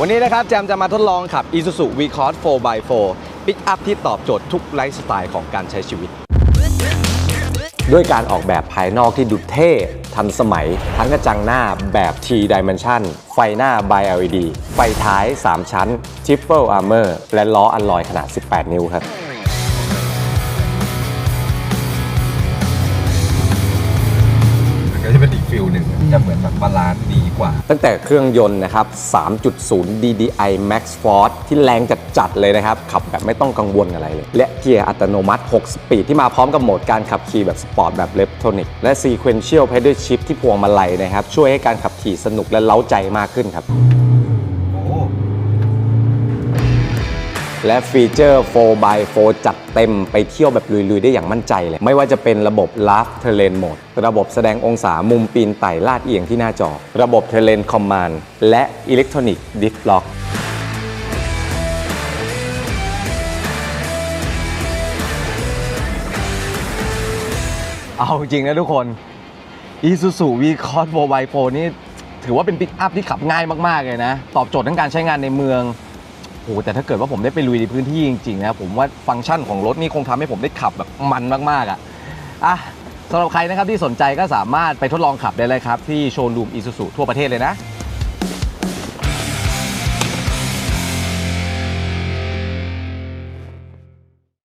วันนี้นะครับแจมจะมาทดลองขับ Isuzu V-Cross 4x4 ปิกอัพที่ตอบโจทย์ทุกไลฟ์สไตล์ของการใช้ชีวิต ด้วยการออกแบบภายนอกที่ดูเท่ทันสมัย ทั้งกระจังหน้าแบบ T Dimension ไฟหน้า Bi LED ไฟท้าย 3 ชั้น Triple Armor และล้ออัลลอยขนาด 18 นิ้วครับ ฟิลหนึ่งจะเหมือนแบบบาลานซ์ดีกว่า ตั้งแต่เครื่องยนต์นะครับ 3.0 DDI Max Force ที่แรงจัดๆเลยนะครับ ขับแบบไม่ต้องกังวลอะไรเลย และเกียร์อัตโนมัติ 6 สปีดที่มาพร้อมกับโหมดการขับขี่แบบสปอร์ตแบบเลฟโทนิกและ Sequential Pedal Shift ที่พวงมาลัยนะครับ ช่วยให้การขับขี่สนุกและเล้าใจมากขึ้นครับ และฟีเจอร์ 4x4 จัดเต็มไปเที่ยวแบบลุย ๆ ได้อย่างมั่นใจเลย ไม่ว่าจะเป็นระบบ Laugh Terrain Mode ระบบแสดงองศามุมปีนไต่ลาดเอียงที่หน้าจอ ระบบ Terrain Command และ Electronic Diff Lock เอาจริงนะทุกคน Isuzu V-Cross 4x4 นี่ถือว่าเป็นปิกอัพที่ขับง่ายมาก ๆ เลยนะ ตอบโจทย์ทั้งการใช้งานในเมือง อ้แต่ถ้าเกิดว่าผมได้ไปลุยในพื้นที่จริงๆนะผมว่าฟังก์ชันของรถนี่คงทำให้ผมได้ขับแบบมันมากๆอะอะสำหรับใครนะครับที่สนใจก็สามารถไปทดลองขับได้เลยครับ ที่โชว์รูมอีซูซูทั่วประเทศเลยนะ